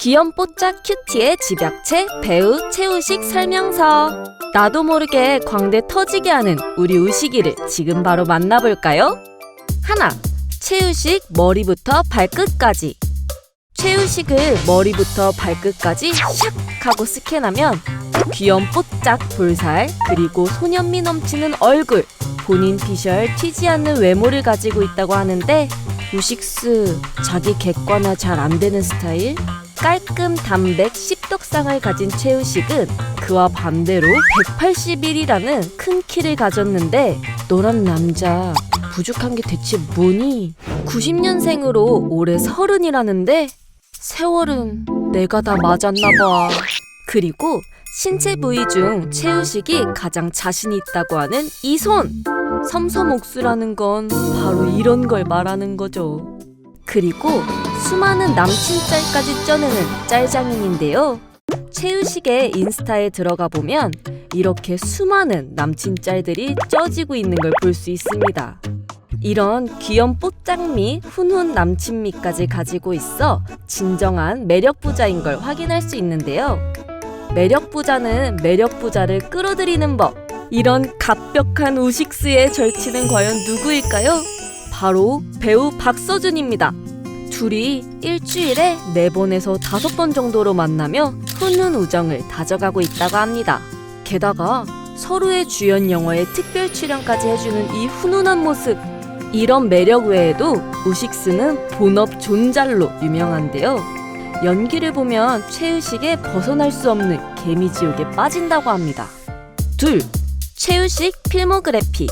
귀염뽀짝 큐티의 집약체 배우 최우식 설명서 나도 모르게 광대 터지게 하는 우리 우식이를 지금 바로 만나볼까요? 하나 최우식 머리부터 발끝까지 최우식을 머리부터 발끝까지 샥 하고 스캔하면 귀염뽀짝 볼살 그리고 소년미 넘치는 얼굴 본인 비주얼 튀지 않는 외모를 가지고 있다고 하는데 우식스 자기 객관화 잘 안 되는 스타일? 깔끔 담백 씹덕상을 가진 최우식은 그와 반대로 181이라는 큰 키를 가졌는데 너란 남자 부족한 게 대체 뭐니? 90년생으로 올해 서른이라는데 세월은 내가 다 맞았나 봐. 그리고 신체 부위 중 최우식이 가장 자신 있다고 하는 이 손. 섬섬옥수라는 건 바로 이런 걸 말하는 거죠. 그리고 수많은 남친 짤까지 쪄내는 짤장인인데요. 최우식의 인스타에 들어가 보면 이렇게 수많은 남친 짤들이 쪄지고 있는 걸 볼 수 있습니다. 이런 귀염 뽀짝미, 훈훈 남친미까지 가지고 있어 진정한 매력 부자인 걸 확인할 수 있는데요. 매력 부자는 매력 부자를 끌어들이는 법. 이런 갑벽한 우식스의 절친은 과연 누구일까요? 바로 배우 박서준입니다. 둘이 일주일에 네번에서 다섯 번 정도로 만나며 훈훈 우정을 다져가고 있다고 합니다. 게다가 서로의 주연 영화에 특별 출연까지 해주는 이 훈훈한 모습. 이런 매력 외에도 우식스는 본업 존잘로 유명한데요. 연기를 보면 최우식의 벗어날 수 없는 개미지옥에 빠진다고 합니다. 둘, 최우식 필모그래피.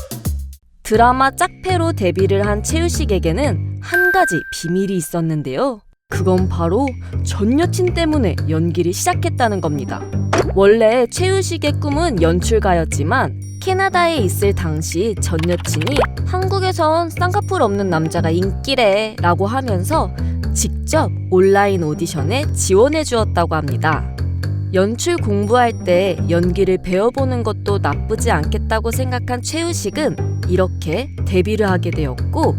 드라마 짝패로 데뷔를 한 최우식에게는 한 가지 비밀이 있었는데요. 그건 바로 전 여친 때문에 연기를 시작했다는 겁니다. 원래 최우식의 꿈은 연출가였지만 캐나다에 있을 당시 전 여친이 한국에선 쌍꺼풀 없는 남자가 인기래 라고 하면서 직접 온라인 오디션에 지원해 주었다고 합니다. 연출 공부할 때 연기를 배워보는 것도 나쁘지 않겠다고 생각한 최우식은 이렇게 데뷔를 하게 되었고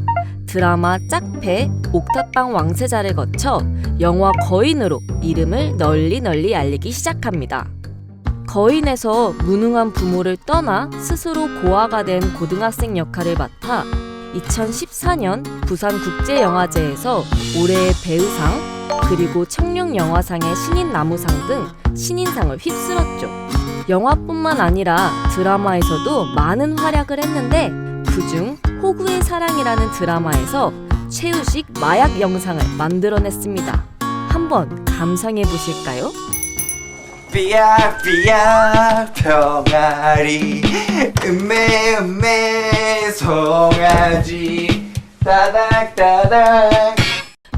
드라마 짝패 옥탑방 왕세자를 거쳐 영화 거인으로 이름을 널리 널리 알리기 시작합니다. 거인에서 무능한 부모를 떠나 스스로 고아가 된 고등학생 역할을 맡아 2014년 부산국제영화제에서 올해의 배우상 그리고 청룡영화상의 신인나무상 등 신인상을 휩쓸었죠. 영화뿐만 아니라 드라마에서도 많은 활약을 했는데 그중 호구의 사랑이라는 드라마에서 최우식 마약 영상을 만들어냈습니다. 한번 감상해 보실까요? 삐약 삐약 병아리 음메 음메 송아지 따닥 따닥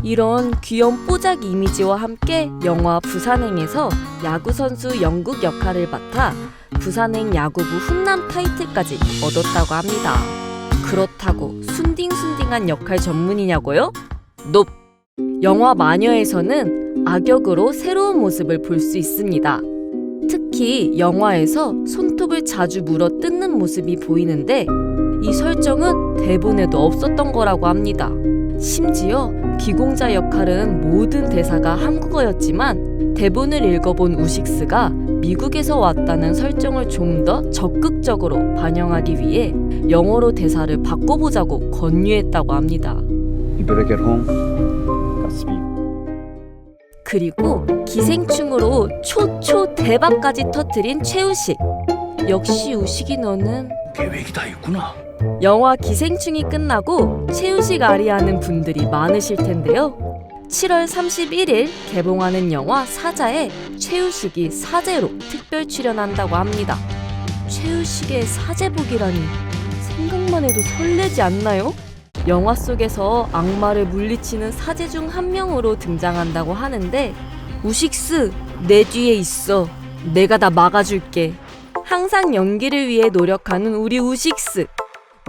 이런 귀여운 뽀작 이미지와 함께 영화 부산행에서 야구선수 영국 역할을 맡아 부산행 야구부 훈남 타이틀까지 얻었다고 합니다. 그렇다고 순딩순딩한 역할 전문이냐고요? 높! 영화 마녀에서는 악역으로 새로운 모습을 볼 수 있습니다. 특히 영화에서 손톱을 자주 물어 뜯는 모습이 보이는데 이 설정은 대본에도 없었던 거라고 합니다. 심지어 기공자 역할은 모든 대사가 한국어였지만 대본을 읽어본 우식스가 미국에서 왔다는 설정을 좀 더 적극적으로 반영하기 위해 영어로 대사를 바꿔보자고 권유했다고 합니다. You better get home. Got speed. 그리고 기생충으로 초초 대박까지 터트린 최우식. 역시 우식이 너는 계획이 다 있구나. 영화 기생충이 끝나고 최우식 아리하는 분들이 많으실 텐데요. 7월 31일 개봉하는 영화 사자에 최우식이 사제로 특별 출연한다고 합니다. 최우식의 사제복이라니 생각만 해도 설레지 않나요? 영화 속에서 악마를 물리치는 사제 중 한 명으로 등장한다고 하는데 우식스 내 뒤에 있어 내가 다 막아줄게 항상 연기를 위해 노력하는 우리 우식스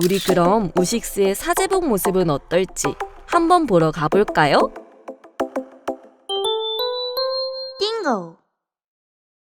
우리 그럼 우식스의 사제복 모습은 어떨지 한번 보러 가볼까요? 띵고